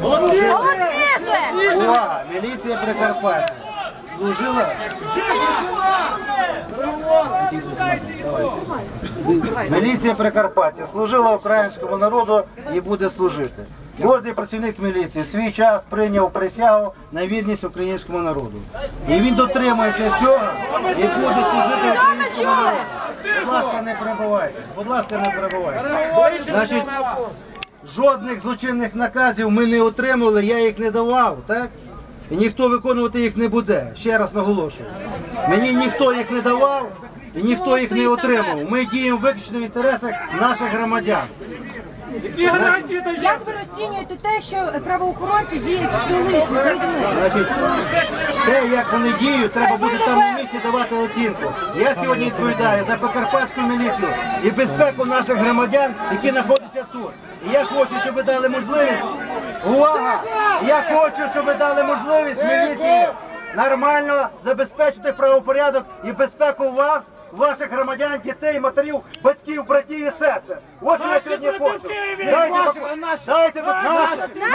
Голосніше! Увага! Міліція Прикарпаття служила. Міліція Прикарпаття служила українському народу і буде служити. Кожний працівник міліції свій час прийняв присягу на вірність українському народу. І він дотримується цього і буде служити українському народу. Будь ласка, не перебувайте. Будь ласка, не перебувайте. Значить, жодних злочинних наказів ми не отримали, я їх не давав, так? І ніхто виконувати їх не буде. Ще раз наголошую. Мені ніхто їх не давав і ніхто їх не отримав. Ми діємо виключно в інтересах наших громадян. Як ви розцінюєте те, що правоохоронці діють в столиці з людьми? Значить, те, як вони діють, треба буде там на місці давати оцінку. Я сьогодні відповідаю за Покарпатську міліцію і безпеку наших громадян, які знаходяться тут. І я хочу, щоб ви дали можливість. Увага! Я хочу, щоб ви дали можливість міліції нормально забезпечити правопорядок і безпеку вас, ваших громадян, дітей, матерів, батьків, братів і сестер. От що я сьогодні хочу. Дайте, дайте тут наших.